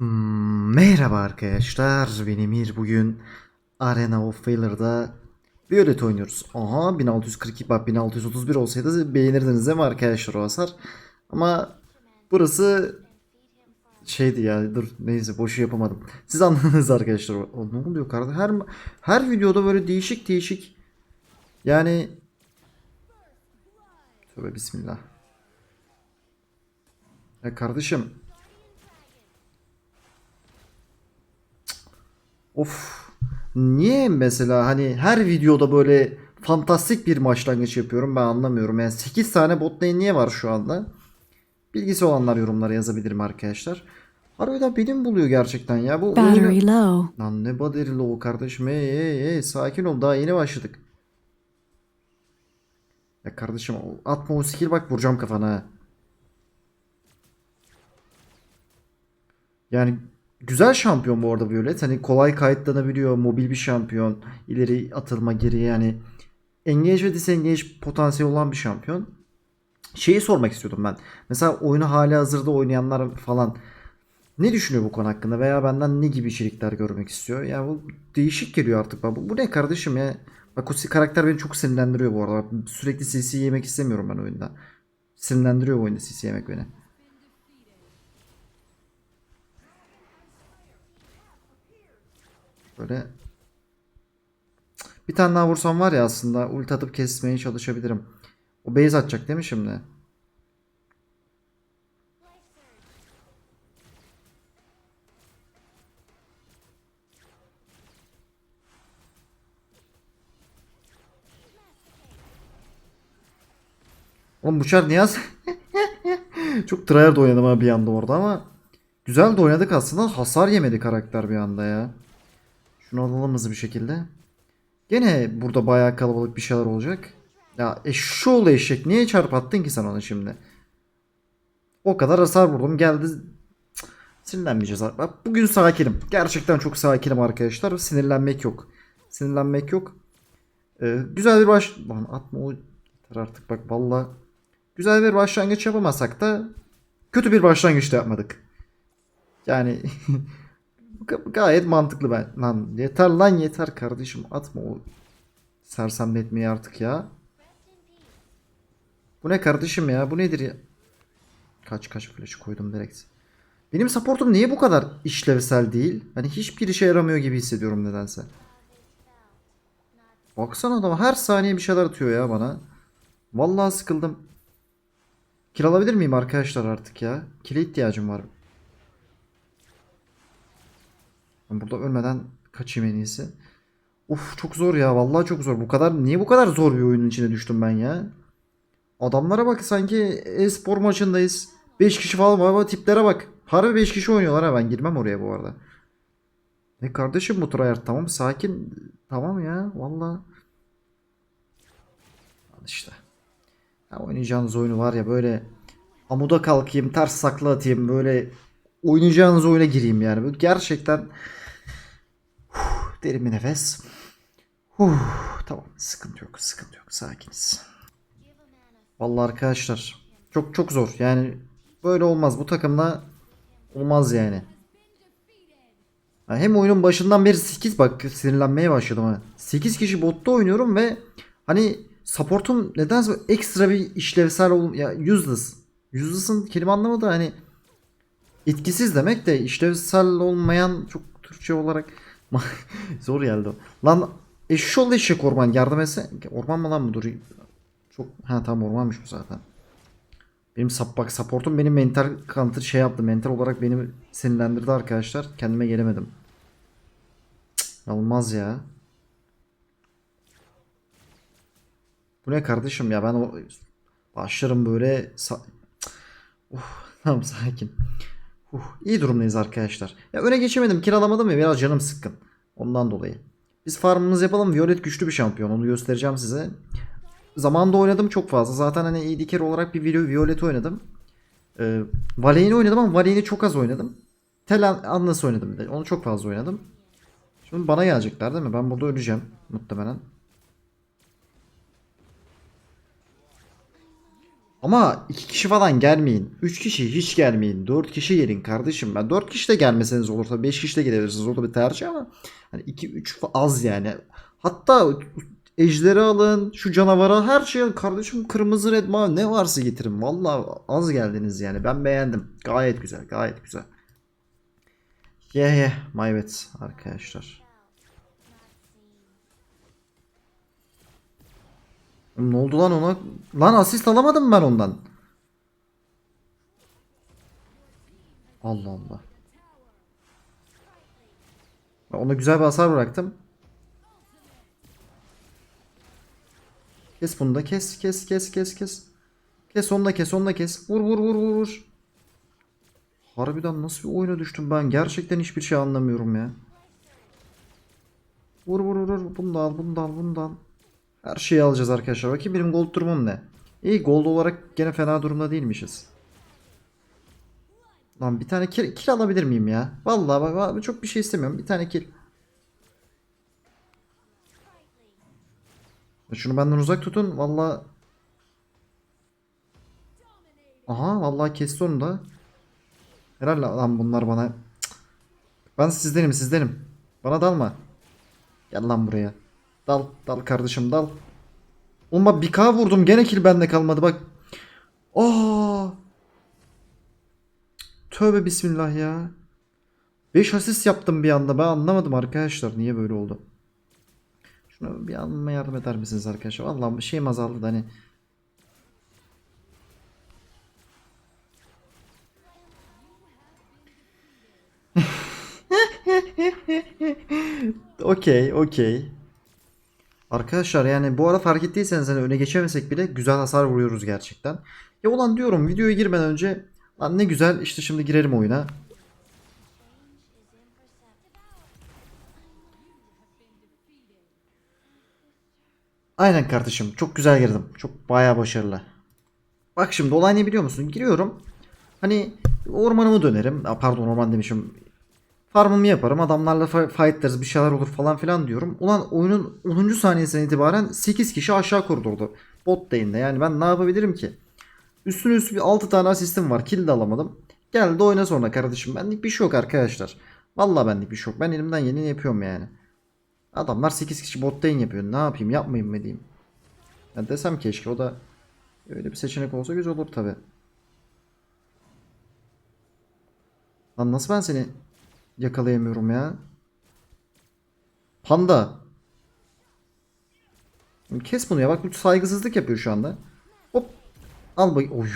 Hmm, merhaba arkadaşlar, ben Emir. Bugün Arena of Valor'da Violet oynuyoruz. Aha 1642 bak 1631 olsaydı beğenirdiniz değil mi arkadaşlar o hasar? Ama burası şeydi ya dur neyse boşu yapamadım. Siz anladınız arkadaşlar. O, ne oluyor kardeşim? Her her videoda böyle değişik değişik yani Tövbe bismillah. Ya kardeşim Of. Niye mesela hani her videoda böyle fantastik bir başlangıç yapıyorum ben anlamıyorum. Yani 8 tane bot lane niye var şu anda? Bilgisi olanlar yorumlara yazabilirim arkadaşlar. Harbiden benim buluyor gerçekten ya. Bu Battery oyunu... low. Lan ne battery low kardeşim. Hey hey hey sakin ol daha yeni başladık. Ya kardeşim atma o skill bak vuracağım kafana. Yani güzel şampiyon bu arada Violet. Hani kolay kayıtlanabiliyor. Mobil bir şampiyon. İleri atılma geri yani. Engage ve disengage potansiyeli olan bir şampiyon. Şeyi sormak istiyordum ben. Mesela oyunu hali hazırda oynayanlar falan ne düşünüyor bu konu hakkında veya benden ne gibi içerikler görmek istiyor? Ya bu değişik geliyor artık. Bu, bu ne kardeşim ya? Bak o karakter beni çok sinirlendiriyor bu arada. Sürekli CC yemek istemiyorum ben oyunda. Sinirlendiriyor bu oyunda CC yemek beni. Böyle bir tane daha vursam var ya aslında ulti atıp kesmeye çalışabilirim. O base atacak değil mi şimdi? Oğlum bu çar niye az- Çok tryhard oynadım ha bir anda orada ama güzel de oynadık aslında. Hasar yemedi karakter bir anda ya. Şunu alalım hızlı bir şekilde. Gene burada bayağı kalabalık bir şeyler olacak. Ya eşşoğlu eşek niye çarp attın ki sen ona şimdi? O kadar hasar vurdum geldi. Sinirlenmeyeceğiz. Bak bugün sakinim. Gerçekten çok sakinim arkadaşlar. Sinirlenmek yok. Sinirlenmek yok. Ee, güzel bir baş... Lan atma o artık bak valla. Güzel bir başlangıç yapamasak da kötü bir başlangıç da yapmadık. Yani gayet mantıklı ben. Lan yeter lan yeter kardeşim atma o sersemletmeyi artık ya. Bu ne kardeşim ya? Bu nedir ya? Kaç kaç flash koydum direkt. Benim supportum niye bu kadar işlevsel değil? Hani hiçbir işe yaramıyor gibi hissediyorum nedense. Baksana adam her saniye bir şeyler atıyor ya bana. Vallahi sıkıldım. Kill alabilir miyim arkadaşlar artık ya? Kill'e ihtiyacım var. Burada ölmeden kaçayım en iyisi. Uf çok zor ya. Vallahi çok zor. Bu kadar niye bu kadar zor bir oyunun içine düştüm ben ya? Adamlara bak sanki e-spor maçındayız. 5 kişi falan var tiplere bak. Harbi 5 kişi oynuyorlar ha ben girmem oraya bu arada. Ne kardeşim bu tryhard tamam sakin. Tamam ya vallahi. Al işte. Ya oynayacağınız oyunu var ya böyle amuda kalkayım ters sakla atayım böyle oynayacağınız oyuna gireyim yani. Böyle gerçekten derin bir nefes. Huh, tamam sıkıntı yok sıkıntı yok sakiniz. Vallahi arkadaşlar çok çok zor yani böyle olmaz bu takımla olmaz yani. Ha, Hem oyunun başından beri 8 bak sinirlenmeye başladım ha. 8 kişi botta oynuyorum ve hani supportum nedense ekstra bir işlevsel ol ya useless. Useless'ın kelime anlamı hani etkisiz demek de işlevsel olmayan çok Türkçe olarak zor geldi. Lan eşşoğlu eşek orman yardım etse. Orman mı lan bu dur. Çok ha tamam ormanmış bu zaten. Benim sap bak supportum benim mental counter şey yaptı. Mental olarak beni sinirlendirdi arkadaşlar. Kendime gelemedim. Cık, olmaz ya. Bu ne kardeşim ya ben o başlarım böyle Cık, Uf, tamam sakin. Uh, iyi durumdayız arkadaşlar. Ya öne geçemedim, kiralamadım ya biraz canım sıkkın. Ondan dolayı. Biz farmımızı yapalım. Violet güçlü bir şampiyon. Onu göstereceğim size. Zamanında oynadım çok fazla. Zaten hani AD carry olarak bir video Violet oynadım. Ee, Vayne'i oynadım ama Vayne'i çok az oynadım. Tel Anlas oynadım bir de. Onu çok fazla oynadım. Şimdi bana gelecekler değil mi? Ben burada öleceğim muhtemelen. Ama iki kişi falan gelmeyin. Üç kişi hiç gelmeyin. Dört kişi gelin kardeşim. Ben dört kişi de gelmeseniz olur tabii. Beş kişi de gelebilirsiniz. O da bir tercih ama hani iki üç az yani. Hatta ejderi alın, şu canavara her şeyi alın. Kardeşim kırmızı red mavi ne varsa getirin. Vallahi az geldiniz yani. Ben beğendim. Gayet güzel, gayet güzel. Ye ye, my bad arkadaşlar. Ne oldu lan ona? Lan asist alamadım ben ondan. Allah Allah. Ona güzel bir hasar bıraktım. Kes bunu da kes kes kes kes kes. Kes onu da kes onu da kes. Vur vur vur vur vur. Harbiden nasıl bir oyuna düştüm ben gerçekten hiçbir şey anlamıyorum ya. Vur vur vur. Bunu da al bunu da al bunu da al. Her şeyi alacağız arkadaşlar. Bakayım benim gold durumum ne? İyi gold olarak gene fena durumda değilmişiz. Lan bir tane kill, kill alabilir miyim ya? Vallahi bak, bak çok bir şey istemiyorum. Bir tane kill. Şunu benden uzak tutun. Vallahi Aha vallahi kesti onu da. Herhalde lan bunlar bana. Cık. Ben sizdenim sizdenim. Bana dalma. Gel lan buraya. Dal dal kardeşim dal. Bak bir K vurdum gene kill bende kalmadı bak. Aa. Tövbe bismillah ya. 5 asist yaptım bir anda ben anlamadım arkadaşlar niye böyle oldu. Şunu bir anlama yardım eder misiniz arkadaşlar? Vallahi şeyim azaldı da hani. Okey, okey. Arkadaşlar yani bu arada fark ettiyseniz hani öne geçemesek bile güzel hasar vuruyoruz gerçekten. Ya ulan diyorum videoya girmeden önce lan ne güzel işte şimdi girerim oyuna. Aynen kardeşim çok güzel girdim. Çok bayağı başarılı. Bak şimdi olay ne biliyor musun? Giriyorum. Hani ormanımı dönerim. Pardon orman demişim. Farmımı yaparım. Adamlarla fightlarız bir şeyler olur falan filan diyorum. Ulan oyunun 10. saniyesinden itibaren 8 kişi aşağı koridorda. Bot lane'de. Yani ben ne yapabilirim ki? Üstüne üstü bir 6 tane asistim var. Kill de alamadım. Gel de oyna sonra kardeşim. Benlik bir şey yok arkadaşlar. Vallahi benlik bir şey yok. Ben elimden geleni yapıyorum yani. Adamlar 8 kişi bot lane yapıyor. Ne yapayım yapmayayım mı diyeyim. Ya desem keşke o da öyle bir seçenek olsa güzel olur tabi. Lan nasıl ben seni yakalayamıyorum ya? Panda. Kes bunu ya bak bu saygısızlık yapıyor şu anda. Hop. Al bak.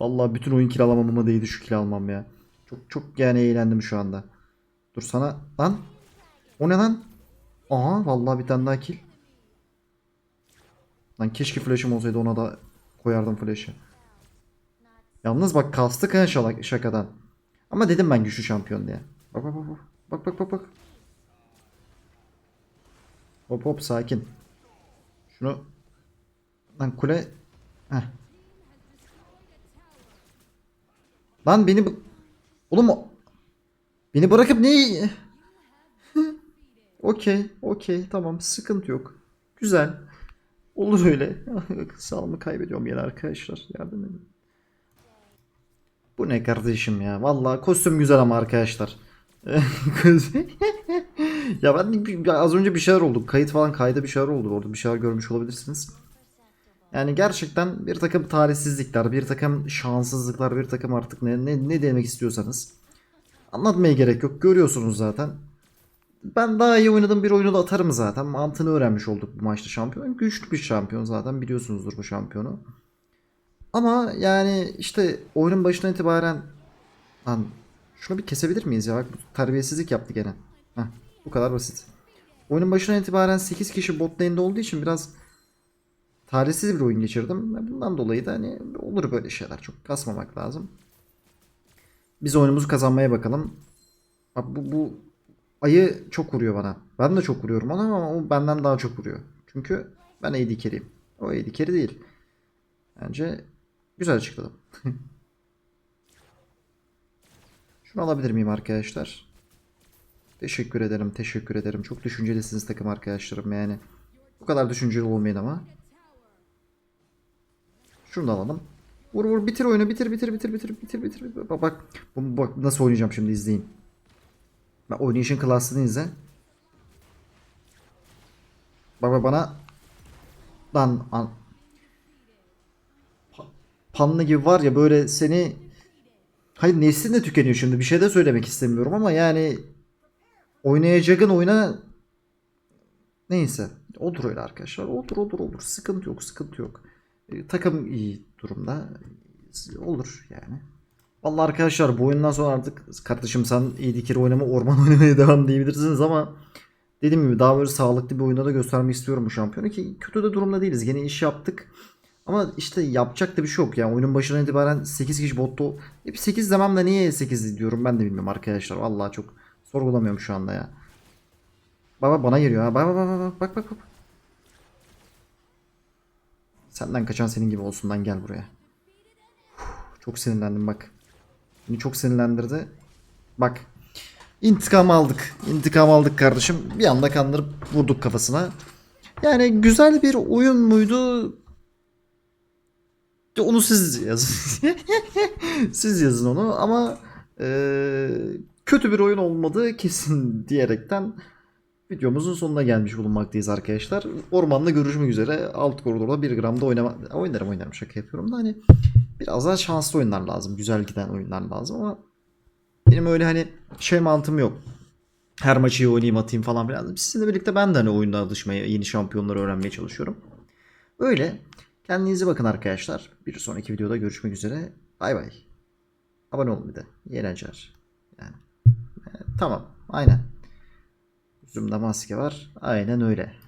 Vallahi bütün oyun kiralamamama değdi şu kill almam ya. Çok çok yani eğlendim şu anda. Dur sana lan. O ne lan? Aha vallahi bir tane daha kill. Lan keşke flash'ım olsaydı ona da koyardım flash'ı. Yalnız bak kastık şala- şakadan. Ama dedim ben güçlü şampiyon diye. Bak bak bak bak. Bak bak bak. Hop hop sakin. Şunu lan kule Heh. Lan beni bu- Oğlum o- Beni bırakıp ne Okey, okey, tamam, sıkıntı yok. Güzel. Olur öyle. Sağlığımı kaybediyorum yine arkadaşlar. Yardım edin. Bu ne kardeşim ya? Vallahi kostüm güzel ama arkadaşlar. ya ben az önce bir şeyler oldu. Kayıt falan kayda bir şeyler oldu. Orada bir şeyler görmüş olabilirsiniz. Yani gerçekten bir takım talihsizlikler, bir takım şanssızlıklar, bir takım artık ne, ne, ne demek istiyorsanız. Anlatmaya gerek yok. Görüyorsunuz zaten. Ben daha iyi oynadığım bir oyunu da atarım zaten. Mantığını öğrenmiş olduk bu maçta şampiyon. Güçlü bir şampiyon zaten biliyorsunuzdur bu şampiyonu. Ama yani işte oyunun başından itibaren lan şunu bir kesebilir miyiz ya? Bak terbiyesizlik yaptı gene. Heh, bu kadar basit. Oyunun başından itibaren 8 kişi bot lane'de olduğu için biraz talihsiz bir oyun geçirdim. Bundan dolayı da hani olur böyle şeyler. Çok kasmamak lazım. Biz oyunumuzu kazanmaya bakalım. Bak bu, bu ayı çok vuruyor bana. Ben de çok vuruyorum ona ama o benden daha çok vuruyor. Çünkü ben AD carry'im. O AD carry değil. Bence güzel açıkladım. Şunu alabilir miyim arkadaşlar? Teşekkür ederim, teşekkür ederim. Çok düşüncelisiniz takım arkadaşlarım yani. Bu kadar düşünceli olmayın ama. Şunu da alalım. Vur vur bitir oyunu bitir bitir bitir bitir bitir bitir. Bak bak, bak nasıl oynayacağım şimdi izleyin. Bak oynayışın klasını izle. Bak bak bana lan an... Pa- Panlı gibi var ya böyle seni Hayır neslin de tükeniyor şimdi. Bir şey de söylemek istemiyorum ama yani oynayacağın oyuna neyse. Olur öyle arkadaşlar. Olur olur olur. Sıkıntı yok sıkıntı yok. E, takım iyi durumda. Olur yani. Vallahi arkadaşlar bu oyundan sonra artık kardeşim sen iyi dikir oynama orman oynamaya devam diyebilirsiniz ama dediğim gibi daha böyle sağlıklı bir oyunda da göstermek istiyorum bu şampiyonu ki kötü de durumda değiliz. Gene iş yaptık. Ama işte yapacak da bir şey yok ya. Oyunun başına itibaren 8 kişi botta. Hep 8 demem de niye 8 diyorum ben de bilmiyorum arkadaşlar. Vallahi çok sorgulamıyorum şu anda ya. Baba bana geliyor ha. Bak bak bak bak bak bak. Senden kaçan senin gibi olsun lan gel buraya. Çok sinirlendim bak. Beni çok sinirlendirdi. Bak. İntikam aldık. İntikam aldık kardeşim. Bir anda kandırıp vurduk kafasına. Yani güzel bir oyun muydu? Onu siz yazın. siz yazın onu ama eee, kötü bir oyun olmadığı kesin diyerekten videomuzun sonuna gelmiş bulunmaktayız arkadaşlar. Ormanda görüşmek üzere. Alt koridorda 1 gramda oynama oynarım oynarım şaka yapıyorum da hani biraz daha şanslı oyunlar lazım. Güzel giden oyunlar lazım ama benim öyle hani şey mantığım yok. Her maçı iyi oynayayım atayım falan filan. Sizinle birlikte ben de hani oyunda alışmaya, yeni şampiyonları öğrenmeye çalışıyorum. Öyle. Kendinize bakın arkadaşlar. Bir sonraki videoda görüşmek üzere. Bay bay. Abone olun bir de. Eğlenceler. Yani. e, tamam. Aynen. Yüzümde maske var. Aynen öyle.